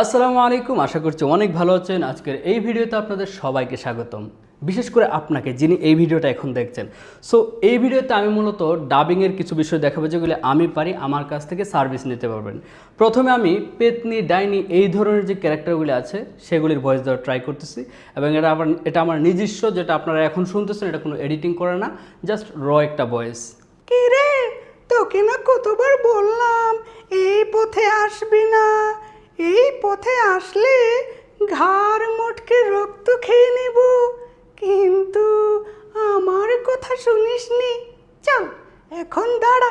আসসালামু আলাইকুম, আশা করছি অনেক ভালো আছেন। আজকের এই ভিডিওতে আপনাদের সবাইকে স্বাগতম। বিশেষ করে আপনাকে, যিনি এই ভিডিওটা এখন দেখছেন। সো এই ভিডিওতে আমি মূলত ডাবিংয়ের কিছু বিষয় দেখাবো, যেগুলি আমি পারি, আমার কাছ থেকে সার্ভিস নিতে পারবেন। প্রথমে আমি পেতনি, ডাইনি এই ধরনের যে ক্যারেক্টারগুলি আছে, সেগুলির ভয়েস দেওয়ার ট্রাই করতেছি। এবং এটা আবার, এটা আমার নিজস্ব, যেটা আপনারা এখন শুনতেছেন, এটা কোনো এডিটিং করে না জাস্ট র একটা ভয়েস কি রে তোকে না কতবার বললাম, এই পথে আসবি না। এই পথে আসলে ঘাড় মোটকে রক্ত খেয়ে নেব। কিন্তু আমার কথা শুনিসনি। চল এখন দাঁড়া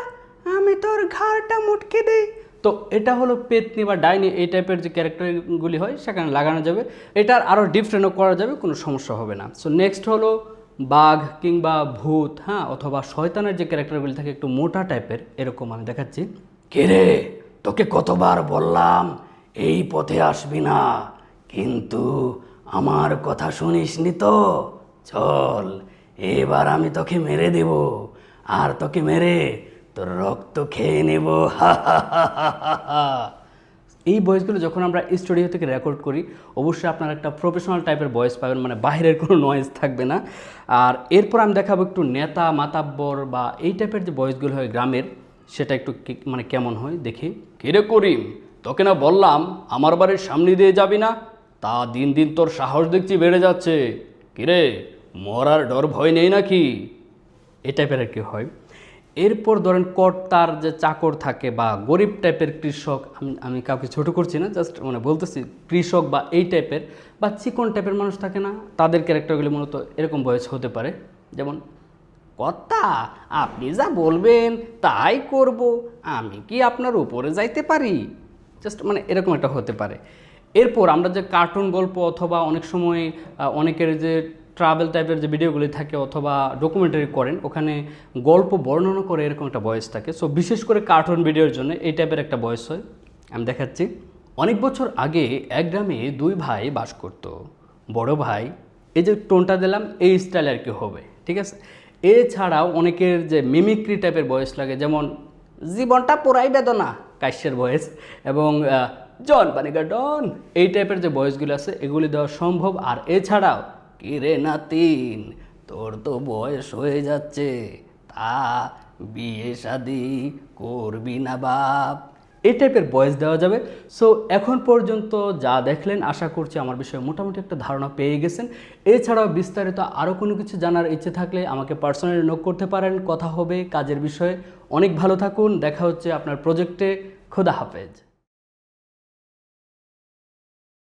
আমি তোর ঘাড়টা মুটকে দেই। তো এটা হলো পেতনি বা ডাইনি এই টাইপের যে ক্যারেক্টারগুলি হয় সেখানে লাগানো যাবে। এটার আরও ডিফারেন্টও করা যাবে কোনো সমস্যা হবে না। সো নেক্সট হলো বাঘ কিংবা ভূত হ্যাঁ অথবা শয়তানের যে ক্যারেক্টারগুলি থাকে একটু মোটা টাইপের এরকম আমি দেখাচ্ছি। কে রে তোকে কতবার বললাম? এই পথে আসবি না। কিন্তু আমার কথা শুনিস নি তো? চল, এবার আমি তোকে মেরে দেব। আর তোকে মেরে তোর রক্ত খেয়ে নেব। এই ভয়েসগুলো যখন আমরা স্টুডিও থেকে রেকর্ড করি, অবশ্যই আপনার একটা প্রফেশনাল টাইপের ভয়েস পাবেন মানে বাইরের কোনো নয়েজ থাকবে না। আর এরপর আমি দেখাবো একটু নেতা, মাতাব্বর বা এই টাইপের যে ভয়েসগুলো হয় গ্রামের, সেটা একটু মানে কেমন হয় দেখি। কিরে করিম তোকে না বললাম, আমার বাড়ির সামনে দিয়ে যাবি না? তা দিন দিন তোর সাহস দেখছি বেড়ে যাচ্ছে। কিরে মরার ডর ভয় নেই নাকি? এই টাইপের আর কি হয়। এরপর ধরেন কর্তার যে চাকর থাকে বা গরিব টাইপের কৃষক, আমি আমি কাউকে ছোট করছি না জাস্ট মানে বলতেছি, কৃষক বা এই টাইপের বা চিকন টাইপের মানুষ থাকে না, তাদের ক্যারেক্টারগুলি মূলত এরকম বয়স হতে পারে। যেমন, কর্তা, আপনি যা বলবেন তাই করব, আমি কি আপনার উপরে যাইতে পারি? জাস্ট মানে এরকম একটা হতে পারে। এরপর আমরা যে কার্টুন গল্প অথবা অনেক সময় অনেকের যে ট্রাভেল টাইপের যে ভিডিওগুলি থাকে অথবা ডকুমেন্টারি করেন, ওখানে গল্প বর্ণনা করে এরকম একটা বয়স থাকে। সো বিশেষ করে কার্টুন ভিডিওর জন্য এই টাইপের একটা বয়স হয়। আমি দেখাচ্ছি। অনেক বছর আগে এক গ্রামে দুই ভাই বাস করতো। বড় ভাই, এই যে টোনটা দিলাম, এই স্টাইল আর কি হবে, ঠিক আছে? এছাড়াও অনেকের যে মিমিক্রি টাইপের বয়স লাগে, যেমন, জীবনটা পুরাই বেদনা। কাশ্যের বয়স এবং জন মানে ডন, এই টাইপের যে বয়সগুলো আছে, এগুলি দেওয়া সম্ভব। আর এছাড়াও, কিরে নাতিন, তোর তো বয়স হয়ে যাচ্ছে, তা বিয়ে শাদি করবি না বাপ। এই টাইপের ভয়েস দেওয়া যাবে। সো এখন পর্যন্ত যা দেখলেন, আশা করছি আমার বিষয়ে মোটামুটি একটা ধারণা পেয়ে গেছেন। এছাড়াও বিস্তারিত আরও কোনো কিছু জানার ইচ্ছে থাকলে আমাকে পার্সোনালি নোট করতে পারেন। কথা হবে কাজের বিষয়ে। অনেক ভালো থাকুন। দেখা হচ্ছে আপনার প্রজেক্টে খোদা হাফেজ।